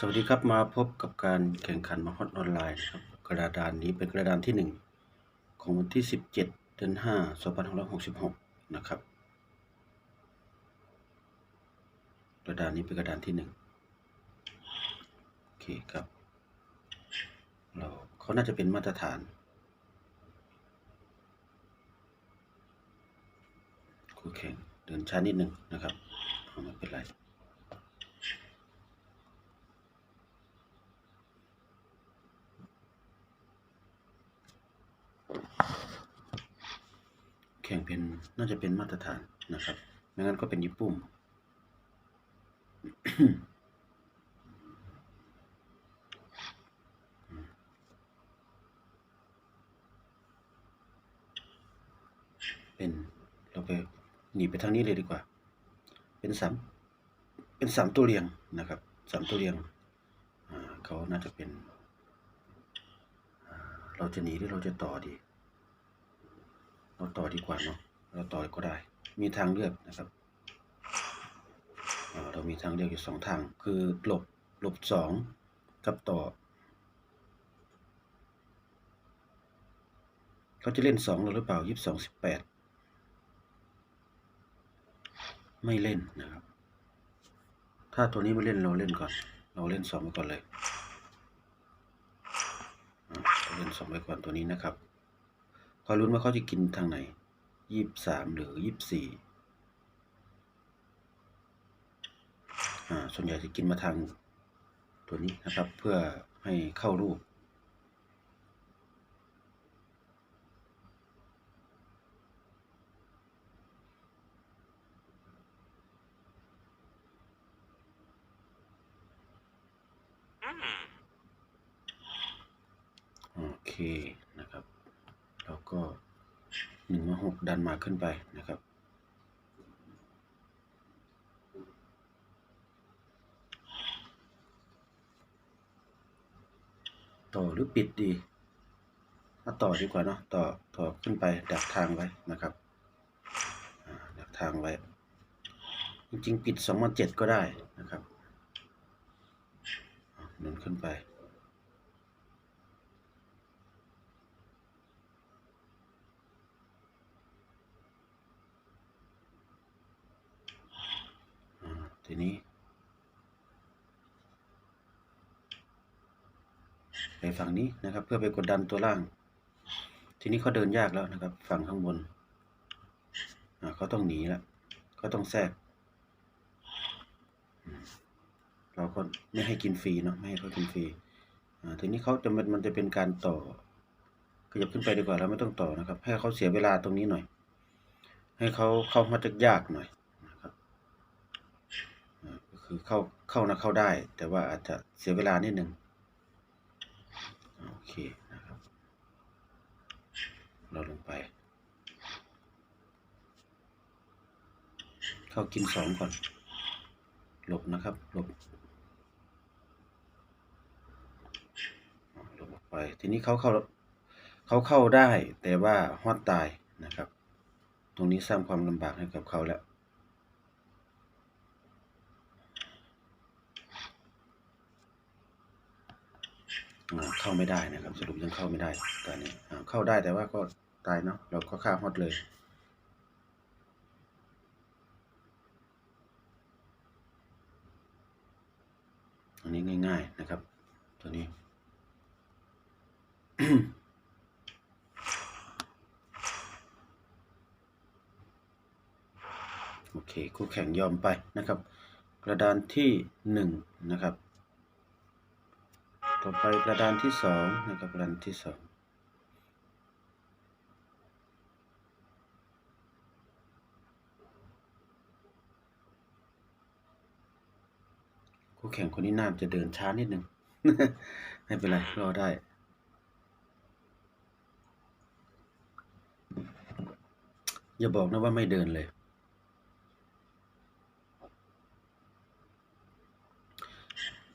สวัสดีครับมาพบกับการแข่งขันมาฮอตออนไลน์นะครับกระดานนี้เป็นกระดานที่หนึ่งของวันที่ 17เดือน5 2566 นะครับ กระดานนี้เป็นกระดานที่หนึ่งโอเคครับเราเขาน่าจะเป็นมาตรฐานคู่แข่งเดินช้านิดหนึ่งนะครับไม่เป็นไร แข่งเป็นน่าจะเป็นมาตรฐานนะครับไม่งั้นก็เป็นญี่ปุ่มเป็นเราไปหนีไปทางนี้เลยดีกว่า เป็นสามเป็นสามตัวเรียงนะครับสามตัวเรียงเขาน่าจะเป็น เราจะหนีหรือเราจะต่อดี เราต่อดีกว่าเนาะเราต่อก็ได้ มีทางเลือกนะครับเรามีทางเลือกอยู่สองทาง คือหลบหลบสองกับต่อเขาจะเล่นสองหรือเปล่ายี่สิบสองสิบแปดไม่เล่นนะครับ ถ้าตัวนี้ไม่เล่นเราเล่นก่อน เราเล่นสองไปก่อนเลยเล่นสองไปก่อนตัวนี้นะครับ คอยลุ้นว่าเขาจะกินทางไหนยี่สิบสามหรือยี่สิบสี่อ่าส่วนใหญ่จะกินมาทางตัวนี้นะครับ เพื่อให้เข้ารูป โอเคนะครับ แล้วก็หนึ่งมาหกดันมาขึ้นไปนะครับ ต่อหรือปิดดีถ้าต่อดีกว่าเนาะต่อต่อขึ้นไปดักทางไว้นะครับดักทางไว้ จริงๆ ปิดสองมาเจ็ดก็ได้นะครับหนุนขึ้นไป อ่า ทีนี้ ไปฝั่งนี้นะครับ เพื่อไปกดดันตัวล่าง ทีนี้เขาเดินยากแล้วนะครับ ฝั่งข้างบนเขาต้องหนีแล้วเขาต้องแทรกเราก็ไม่ให้กินฟรีเนาะไม่ให้เขากินฟรีทีนี้เขาจะมันมันจะเป็นการต่อขยับขึ้นไปดีกว่าเราไม่ต้องต่อนะครับ ให้เขาเสียเวลาตรงนี้หน่อย ให้เขาเข้ามาจะยากหน่อย คือเข้าเข้านะเข้าได้ แต่ว่าอาจจะเสียเวลานิดหนึ่งโอเคนะครับ เราลงไป เข้ากินสองก่อน หลบนะครับ หลบหลบออกไป ทีนี้เขาเข้าเขาเข้าได้แต่ว่าฮอดตายนะครับ ตรงนี้สร้างความลำบากให้กับเขาแล้ว เข้าไม่ได้นะครับ สรุปยังเข้าไม่ได้ตอนนี้อ่าเข้าได้แต่ว่าก็ตายเนาะเราก็ฆ่าฮอตเลยอันนี้ง่าย ๆนะครับ ตัวนี้โอเคคู่แข่งยอมไปนะครับ กระดานที่หนึ่งนะครับ ต่อไปกระดานที่สองนะครับกระดานที่สองคู่แข่งคนนี้น่าจะเดินช้านิดนึง ไม่เป็นไรรอได้อย่าบอกนะว่าไม่เดินเลย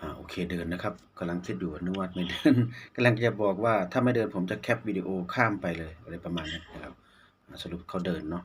อ่าโอ เคเดินนะครับกำลังคิดอยู่นึกว่าไม่เดินกำลังจะบอกว่าถ้าไม่เดินผมจะแคปวิดีโอข้ามไปเลยอะไรประมาณนี้นะครับ สรุปเขาเดินเนาะ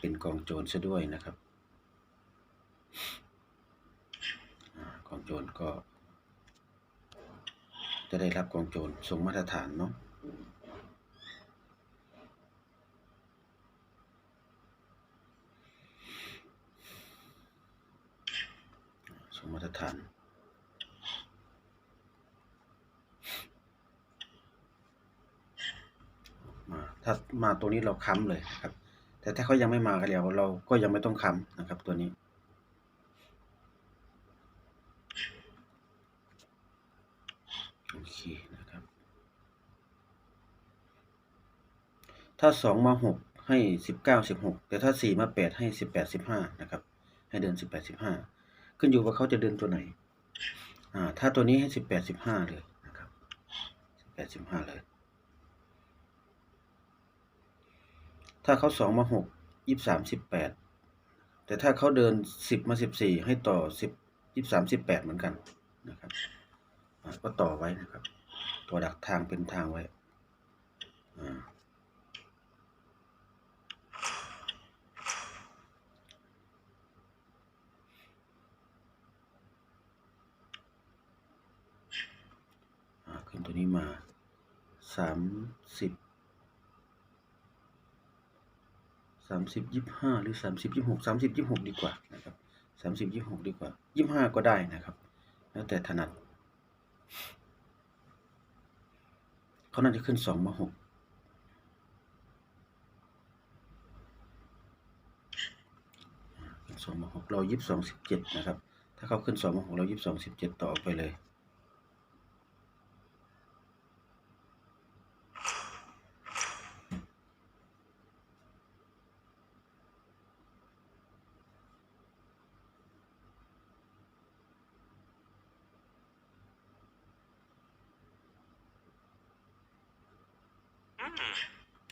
เป็นกองโจรซะด้วยนะครับอกองโจรก็ จะได้รับกองโจรทรงมาตรฐานเนาะทรงมาตรฐาน มา ถ้ามาตัวนี้เราค้ำเลยครับ แต่ถ้าเขายังไม่มากันแล้วเราก็ยังไม่ต้องค้ำนะครับตัวนี้โอเคนะครับ ถ้าสองมาหกให้สิบเก้าสิบหกแต่ถ้าสี่มาแปดให้สิบแปดสิบห้านะครับ ให้เดินสิบแปดสิบห้าขึ้นอยู่ว่าเขาจะเดินตัวไหน อ่า ถ้าตัวนี้ให้สิบแปดสิบห้าเลยนะครับสิบแปดสิบห้าเลย ถ้าเขาสองมาหกยี่สามสิบแปดแต่ถ้าเขาเดินสิบมาสิบสี่ให้ต่อสิบยี่สามสิบแปดเหมือนกันนะครับก็ต่อไว้นะครับ ตัวดักทางเป็นทางไว้อ่าอ่าขึ้นตัวนี้มาสามสิบ สามสิบยี่ห้าหรือสามสิบยี่หกสามสิบยี่หกดีกว่านะครับสามสิบยี่หกดีกว่ายี่ห้าก็ได้นะครับ แล้วแต่ถนัดเขาน่าจะขึ้นสองมาหกสองมาหกเรายี่สิบสองสิบเจ็ดนะครับ ถ้าเขาขึ้นสองมาหกเรายี่สิบสองสิบเจ็ดต่อไปเลย อ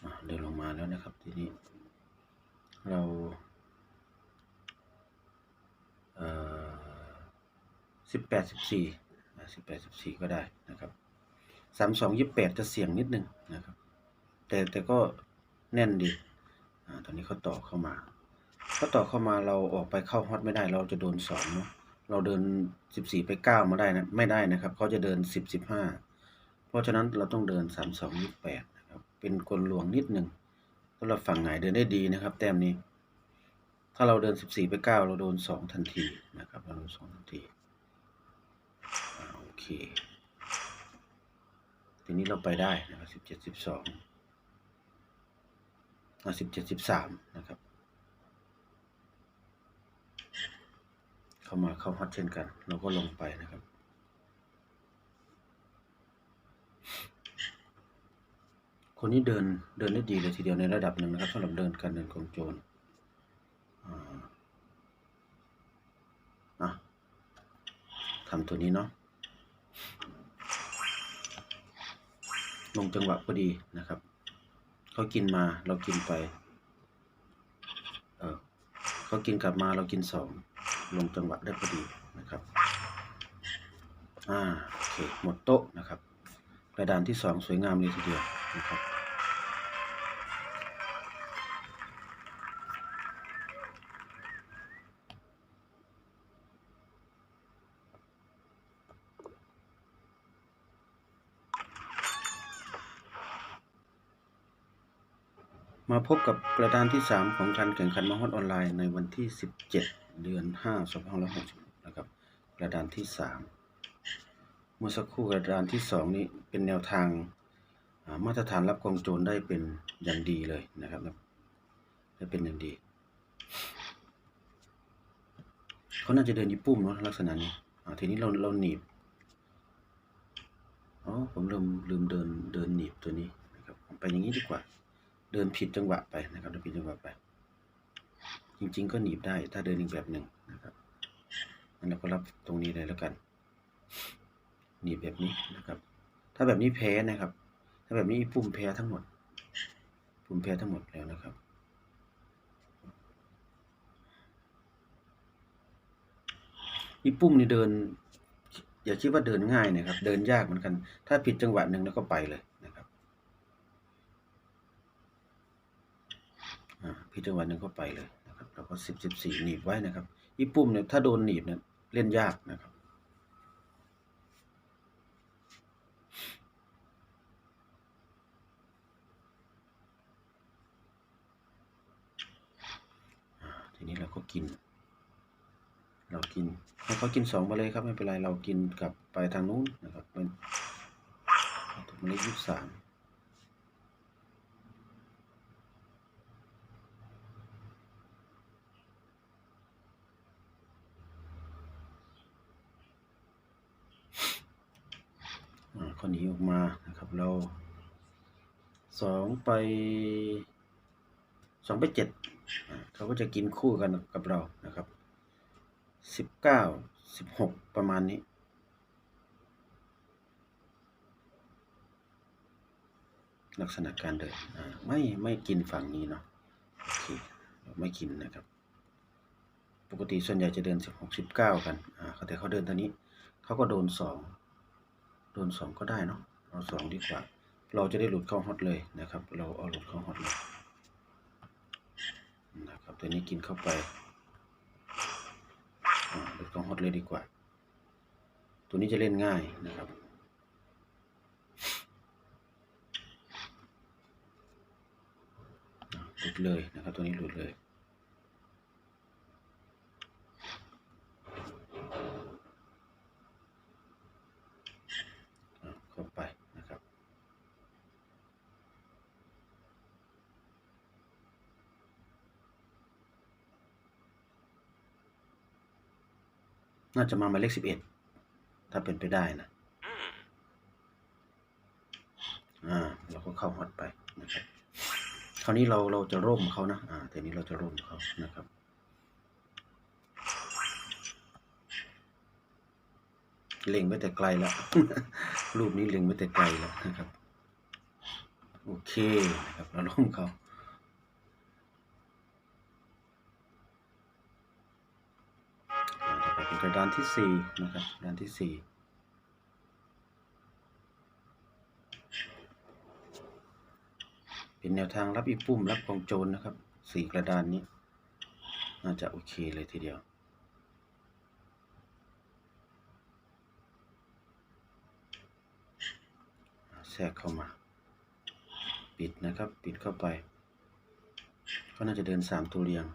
ะเดินลงมาแล้วนะครับ ทีนี้ เราเอ่อ สิบแปดสิบสี่สิบแปดสิบสี่ก็ได้นะครับสามสองยี่แปดจะเสี่ยงนิดนึงนะครับ แต่แต่ก็แน่นดีอ่าตอนนี้เขาต่อเข้ามาเขาต่อเข้ามาเราออกไปเข้าฮอตไม่ได้ เราจะโดนสองเนาะเราเดินสิบสี่ไปเก้ามาได้นะไม่ได้นะครับเขาจะเดินสิบสิบห้าเพราะฉะนั้นเราต้องเดินสามสองยี่แปดนะครับเป็นกลลวงนิดนึงสำหรับฝั่งไหนเดินได้ดีนะครับ แต้มนี้ ถ้าเราเดินสิบสี่ไปเก้าเราโดนสองทันทีนะครับเราโดนสองทันที เคทีนี้เราไปได้นะครับสิบเจ็ดสิบสองอ่าสิบเจ็ดสิบสามนะครับ เข้ามาเข้าฮอตเช่นกัน เราก็ลงไปนะครับ คนนี้เดินเดินได้ดีเลยทีเดียวในระดับหนึ่งนะครับสำหรับเดินการเดินของโจรอะทำตัวนี้เนาะ ลงจังหวะพอดีนะครับเขากินมาเรากินไปเออเขากินกลับมาเรากินสองลงจังหวะได้พอดีนะครับอ่าโอเคหมดโต๊ะนะครับกระดานที่สองสวยงามเลยทีเดียวนะครับ มาพบกับกระดานที่ 3 ของการแข่งขันมาฮอตออนไลน์ในวันที่ 17 เดือน 5 2560นะครับ กระดานที่ 3 เมื่อสักครู่กระดานที่ 2 นี้เป็นแนวทางมาตรฐานรับกองโจรได้เป็นอย่างดีเลยนะครับได้เป็นอย่างดีเขาน่าจะเดินญี่ปุ่มเนาะลักษณะนี้ทีนี้เราเราหนีบอ๋อผมลืมลืมเดินเดินหนีบตัวนี้นะครับไปอย่างนี้ดีกว่า เดินผิดจังหวะไปนะครับเดินผิดจังหวะไป จริง ๆ ก็หนีบได้ ถ้าเดินอีกแบบหนึ่งนะครับงั้นเราก็รับตรงนี้เลยแล้วกัน หนีบแบบนี้นะครับ ถ้าแบบนี้แพ้นะครับ ถ้าแบบนี้ปุ่มแพ้ทั้งหมด ปุ่มแพ้ทั้งหมดแล้วนะครับนี่ปุ่มนี่เดิน อย่าคิดว่าเดินง่ายนะครับ เดินยากเหมือนกัน ถ้าผิดจังหวะหนึ่งแล้วก็ไปเลย พิจารณาหนึ่งเข้าไปเลยนะครับแล้วก็สิบสิบสี่หนีบไว้นะครับอีปุ่มเนี่ยถ้าโดนหนีบเนี่ยเล่นยากนะครับทีนี้เราก็กิน เรากินให้เขากินสองมาเลยครับไม่เป็นไรเรากินกลับไปทางนู้นนะครับเป็นมาเลยยี่สิบสาม สองไปสองไปเจ็ดเขาก็จะกินคู่กันกับเรานะครับสิบเก้าสิบหกประมาณนี้ ลักษณะการเดินไม่ไม่กินฝั่งนี้เนาะโอเคไม่กินนะครับ ปกติส่วนใหญ่จะเดินสิบหกสิบเก้ากันอ่าแต่เขาเดินตอนนี้เขาก็โดนสองโดนสองก็ได้เนาะเอาสองดีกว่า เราจะได้หลุดเข้าฮอตเลยนะครับ เราเอาหลุดเข้าฮอตเลยนะครับตัวนี้กินเข้าไปหลุดเข้าฮอตเลยดีกว่า ตัวนี้จะเล่นง่ายนะครับหลุดเลยนะครับ ตัวนี้หลุดเลย อะเข้าไปนะครับ น่าจะมาหมายเลขสิบเอ็ดถ้าเป็นไปได้นะอ่าเราก็เข้าฮอตไปนะครับคราวนี้เราเราจะร่มเขานะอ่าแต่นี้เราจะร่มเขานะครับเล็งไว้แต่ไกลแล้ว รูปนี้เล็งไว้แต่ไกลแล้วนะครับ โอเคนะครับเราร่มเขาอ่าต่อไปเป็น กระดานที่สี่นะครับกระดานที่สี่เป็นแนวทางรับอีปุ่มรับกองโจรนะครับสี่กระดานนี้ น่าจะโอเคเลยทีเดียว แทรกเข้ามา ปิดนะครับ ปิดเข้าไป ก็น่าจะเดินสามตัวเรียง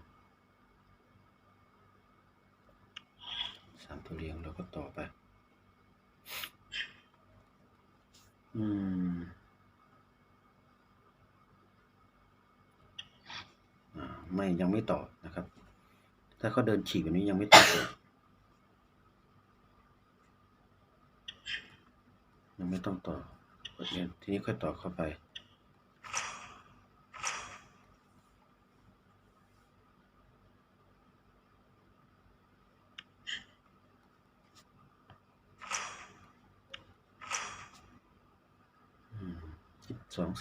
ามตัวเรียงแล้วก็ต่อไป อืมอ่าไม่ยังไม่ต่อนะครับ ถ้าเขาเดินฉีกแบบนี้ยังไม่ต่อยังไม่ต้องต่อกดเรียนทีนี้ค่อยต่อเข้าไป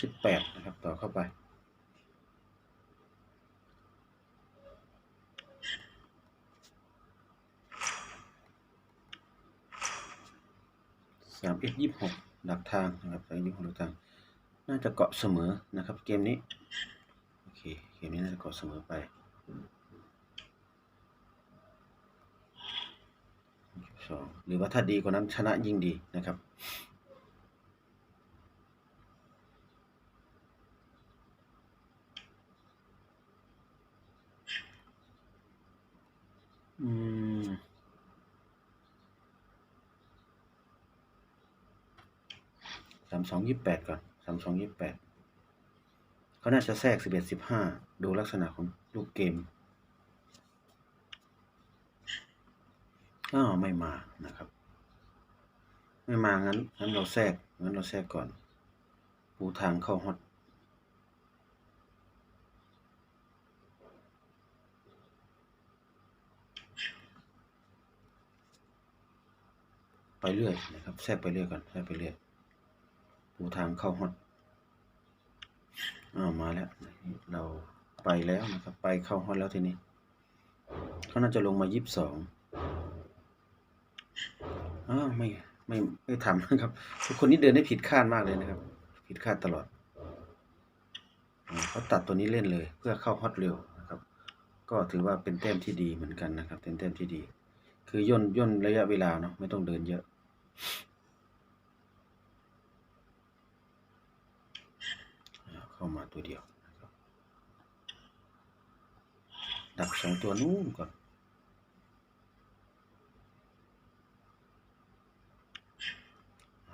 สิบแปดนะครับ ต่อเข้าไปสามเอ็ดยี่หกหลักทางนะครับสามยี่หกหลักทาง น่าจะเกาะเสมอนะครับ เกมนี้ โอเค เกมนี้น่าจะเกาะเสมอไปสองหรือว่าถ้าดีกว่านั้นชนะยิ่งดีนะครับ อืมสามสองยี่แปดก่อนสามสองยี่แปดเขาน่าจะแทรกสิบเอ็ดสิบห้าดูลักษณะของลูกเกมอ้าวไม่มานะครับ ไม่มางั้นงั้นเราแทรกงั้นเราแทรกก่อน ปูทางเข้าฮอต ไปเรื่อยนะครับแทรกไปเรื่อยก่อนแทรกไปเรื่อยปูทางเข้าฮอตอ้าวมาแล้วเราไปแล้วนะครับ ไปเข้าฮอตแล้วทีนี้เขาน่าจะลงมายี่สิบสองอ้าวไม่ไม่ไม่ทำนะครับทุกคนนี้เดินได้ผิดคาดมากเลยนะครับ ผิดคาดตลอดอ่าเขาตัดตัวนี้เล่นเลย เพื่อเข้าฮอตเร็วนะครับ ก็ถือว่าเป็นแต้มที่ดีเหมือนกันนะครับเป็นแต้มที่ดี คือย่นย่นระยะเวลาเนาะไม่ต้องเดินเยอะเข้ามาตัวเดียวดับดักสองตัวนู้นก่อน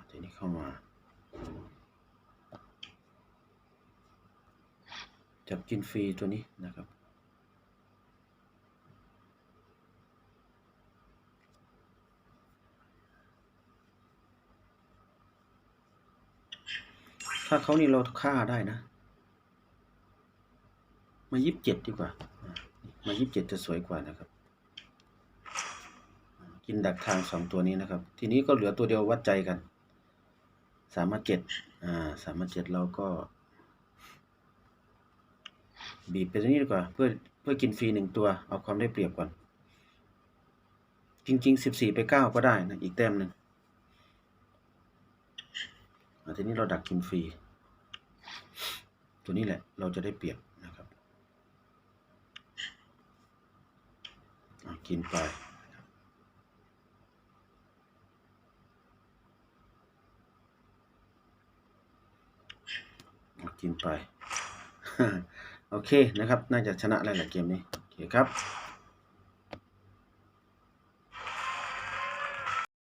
ทีนี้เข้ามา จับกินฟรีตัวนี้นะครับ ถ้าเขานี่เราฆ่าได้นะ มายิบเจ็ดดีกว่า มายิบเจ็ดจะสวยกว่านะครับ กินดักทางสองตัวนี้นะครับ ทีนี้ก็เหลือตัวเดียววัดใจกันสามารถเจ็ดอ่าสามารถเจ็ดเราก็ บีบไปตรงนี้ดีกว่า เพื่อเพื่อกินฟรีหนึ่งตัว เอาความได้เปรียบก่อน จริงๆสิบสี่ไปเก้าก็ได้นะ อีกแต้มหนึ่ง ทีนี้เราดักกินฟรี ตัวนี้แหละเราจะได้เปรียบนะครับกินไปกินไป โอเคนะครับ น่าจะชนะแล้วแหละเกมนี้ โอเคครับ